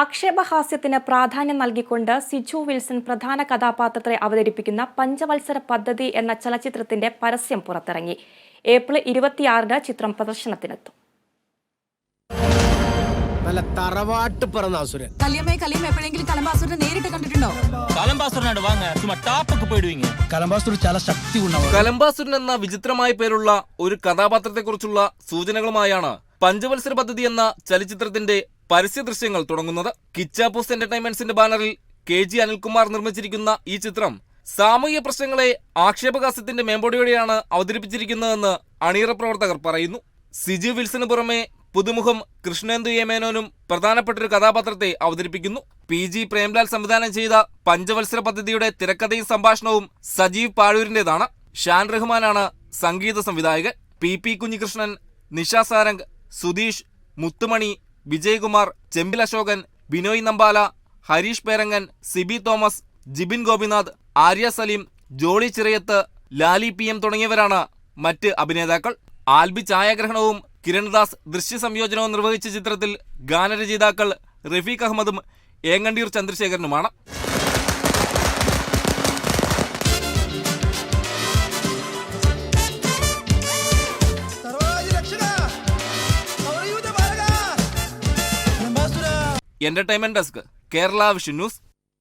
ആക്ഷേപഹാസ്യത്തിന് പ്രാധാന്യം നൽകിക്കൊണ്ട് സിജു വിൽസൺ പ്രധാന കഥാപാത്രത്തെ അവതരിപ്പിക്കുന്ന പഞ്ചവത്സര പദ്ധതി എന്ന ചലച്ചിത്രത്തിന്റെ പരസ്യം പുറത്തിറങ്ങി. ഏപ്രിൽ ഇരുപത്തിയാറിന് ചിത്രം പ്രദർശനത്തിനെത്തും. നല്ല തറവാട്ട് പിറന്ന അസുരൻ. കല്യമ്മയെ കല്യമ്മ എപ്പോഴെങ്കിലും കലമ്പാസുരനെ നേരിട്ട് കണ്ടിട്ടുണ്ടോ? കലമ്പാസുരനാണ് വാങ്ങ ചുമ്മാ ടാപ്പൊക്കെ പോയിടുവീങ്ക കലമ്പാസുരൻ ചല ശക്തി ഉണ്ടാവും കലമ്പാസുരൻ എന്ന വിചിത്രമായ പേരുള്ള ഒരു കഥാപാത്രത്തെക്കുറിച്ചുള്ള സൂചനകളുമായാണ് പഞ്ചവത്സര പദ്ധതി എന്ന ചലച്ചിത്രത്തിന്റെ പരസ്യ ദൃശ്യങ്ങൾ തുടങ്ങുന്നത് കിച്ചാപ്പൂസ് എന്റർടൈൻമെന്റ്സിന്റെ ബാനറിൽ കെ ജി അനിൽകുമാർ നിർമ്മിച്ചിരിക്കുന്ന ഈ ചിത്രം. സാമൂഹ്യ പ്രശ്നങ്ങളെ ആക്ഷേപഹാസ്യത്തിന്റെ മേമ്പോടിയോടെയാണ് അവതരിപ്പിച്ചിരിക്കുന്നതെന്ന് അണിയറ പ്രവർത്തകർ പറയുന്നു. സിജു വിൽസന് പുറമെ പുതുമുഖം കൃഷ്ണേന്ദു എ മേനോനും പ്രധാനപ്പെട്ട ഒരു കഥാപാത്രത്തെ അവതരിപ്പിക്കുന്നു. പി ജി പ്രേംലാൽ സംവിധാനം ചെയ്ത പഞ്ചവത്സര പദ്ധതിയുടെ തിരക്കഥയും സംഭാഷണവും സജീവ് പാഴൂരിന്റേതാണ് ഷാൻ റഹ്മാനാണ് സംഗീത സംവിധായകൻ. P P Kunhikrishnan Nisha Sarang Sudheesh Muthumani Vijayakumar Chembil Ashokan Binoy Nambala Hareesh Perangan Sibi Thomas Jibin Gopinath Arya Saleem Jolly Chirayath Lali P M തുടങ്ങിയവരാണ് മറ്റ് അഭിനേതാക്കൾ. ആൽബി ഛായാഗ്രഹണവും കിരൺദാസ് ദൃശ്യ സംയോജനവും നിർവഹിച്ച ചിത്രത്തിൽ ഗാനരചയിതാക്കൾ റഫീഖ് അഹമ്മദും Engandiyur ചന്ദ്രശേഖരനുമാണ്. Entertainment desk Kerala vision news